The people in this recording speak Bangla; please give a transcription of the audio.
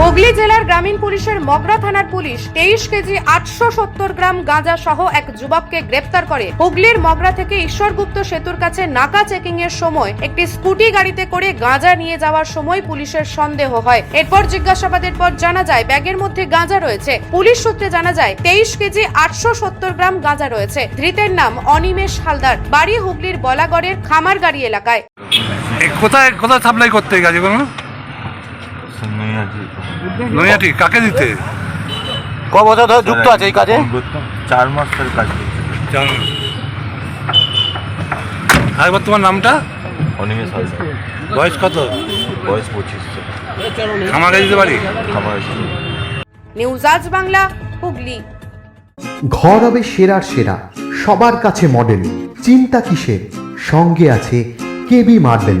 হুগলি জেলার গ্রামীণ পুলিশের মগরা থানার পুলিশ তেইশ কেজি আটশো সত্তর গ্রাম গাঁজা সহ এক যুবককে গ্রেপ্তার করে। হুগলির মগরা থেকে ঈশ্বরগুপ্ত সেতুর কাছে নাকা চেকিং এর সময় একটি স্কুটি গাড়িতে করে গাঁজা নিয়ে যাওয়ার সময় পুলিশের সন্দেহ হয়। এরপর জিজ্ঞাসাবাদের পর জানা যায়, ব্যাগের মধ্যে গাঁজা রয়েছে। পুলিশ সূত্রে জানা যায়, তেইশ কেজি আটশো সত্তর গ্রাম গাঁজা রয়েছে। ধৃতের নাম অনিমেষ হালদার, বাড়ি হুগলির বলাগড়ের খামারগাড়ি এলাকায়। কোথায় কোথায় সাপ্লাই করতে গেছে কোনো নৈহাটি নৈহাটি কাকে দিতে? ক বছর ধরে যুক্ত আছে এই কাজে? চার মাস ধরে কাজ আরেকবার তোমার নামটা? অনিমেষ হালদার। বয়স কত? বয়স পঁচিশ। দিতে পারি নিউজ আজ বাংলা হুগলি। ঘর হবে সেরার সেরা সবার কাছে মডেল চিন্তা কিসের? সঙ্গে আছে কেবি মার্বেল।